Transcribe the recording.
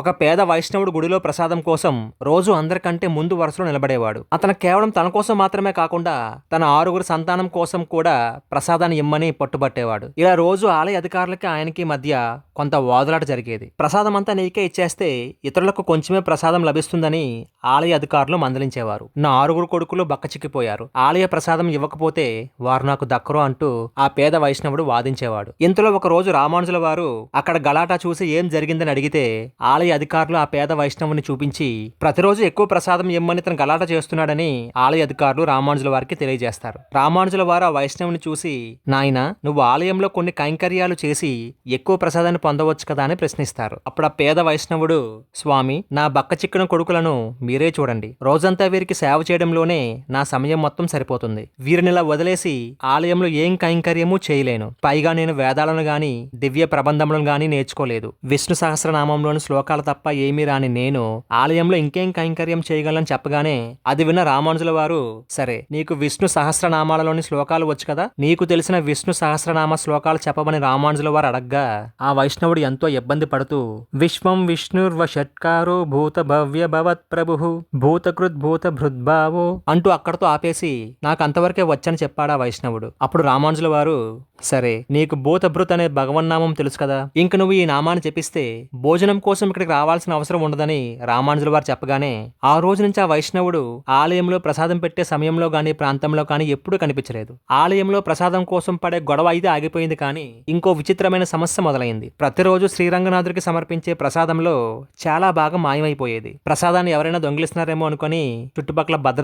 ఒక పేద వైష్ణవుడు గుడిలో ప్రసాదం కోసం రోజు అందరికంటే ముందు వరుసలో నిలబడేవాడు. అతను కేవలం తన కోసం మాత్రమే కాకుండా తన ఆరుగురు సంతానం కోసం కూడా ప్రసాదాన్ని ఇమ్మని పట్టుబట్టేవాడు. ఇలా రోజు ఆలయ అధికారులకి ఆయనకి మధ్య కొంత వాదులాట జరిగేది. ప్రసాదం అంతా నీకే ఇచ్చేస్తే ఇతరులకు కొంచెమే ప్రసాదం లభిస్తుందని ఆలయ అధికారులు మందలించేవారు. నా ఆరుగురు కొడుకులు బక్కచిక్కిపోయారు. ఆలయ ప్రసాదం ఇవ్వకపోతే వారు నాకు దక్కరు అంటూ ఆ పేద వైష్ణవుడు వాదించేవాడు. ఇంతలో ఒక రోజు రామానుజుల వారు అక్కడ గలాటా చూసి ఏం జరిగిందని అడిగితే ఆలయ అధికారులు ఆ పేద వైష్ణవుని చూపించి ప్రతిరోజు ఎక్కువ ప్రసాదం ఇమ్మని తన గలాట చేస్తున్నాడని ఆలయ అధికారులు రామానుజుల వారికి తెలియజేస్తారు. రామానుజుల వారు ఆ వైష్ణవుని చూసి నాయన నువ్వు ఆలయంలో కొన్ని కైంకర్యాలు చేసి ఎక్కువ ప్రసాదాన్ని పొందవచ్చు కదా అని ప్రశ్నిస్తారు. అప్పుడు ఆ పేద వైష్ణవుడు స్వామి నా బక్క చిక్కన కొడుకులను మీరే చూడండి. రోజంతా వీరికి సేవ చేయడంలోనే నా సమయం మొత్తం సరిపోతుంది. వీరిని ఇలా వదిలేసి ఆలయంలో ఏం కైంకర్యము చేయలేను. పైగా నేను వేదాలను గాని దివ్య ప్రబంధములను గాని నేర్చుకోలేదు. విష్ణు సహస్రనామంలోని శ్లోకాలు తప్ప ఏమీ రాని నేను ఆలయంలో ఇంకేం కైంకర్యం చేయగలను చెప్పగానే అది విన్న రామానుజుల వారు సరే నీకు విష్ణు సహస్రనామాలలోని శ్లోకాలు వచ్చు కదా? నీకు తెలిసిన విష్ణు సహస్రనామ శ్లోకాలు చెప్పమని రామానుజుల వారు అడగ్గా ఆ వైష్ణవుడు ఎంతో ఇబ్బంది పడుతూ విశ్వం విష్ణుర్వ షట్కారో భూత భవ్య భవత్ ప్రభు భూతకృత్ భూత భృద్భావో అంటూ అక్కడతో ఆపేసి నాకు అంతవరకే వచ్చని చెప్పాడా వైష్ణవుడు. అప్పుడు రామానుజుల వారు సరే నీకు భూతభృత్ అనే భగవన్నామం తెలుసు కదా? ఇంక నువ్వు ఈ నామాన్ని చెప్పిస్తే భోజనం కోసం ఇక్కడికి రావాల్సిన అవసరం ఉండదని రామానుజుల వారు చెప్పగానే ఆ రోజు నుంచి ఆ వైష్ణవుడు ఆలయంలో ప్రసాదం పెట్టే సమయంలో గాని ప్రాంతంలో కానీ ఎప్పుడూ కనిపించలేదు. ఆలయంలో ప్రసాదం కోసం పడే గొడవ అయితే ఆగిపోయింది కానీ ఇంకో విచిత్రమైన సమస్య మొదలైంది. ప్రతిరోజు శ్రీరంగనాథుడికి సమర్పించే ప్రసాదంలో చాలా భాగం మాయమైపోయేది. ప్రసాదాన్ని ఎవరైనా దొంగిలిస్తున్నారేమో అనుకొని చుట్టుపక్కల భద్రత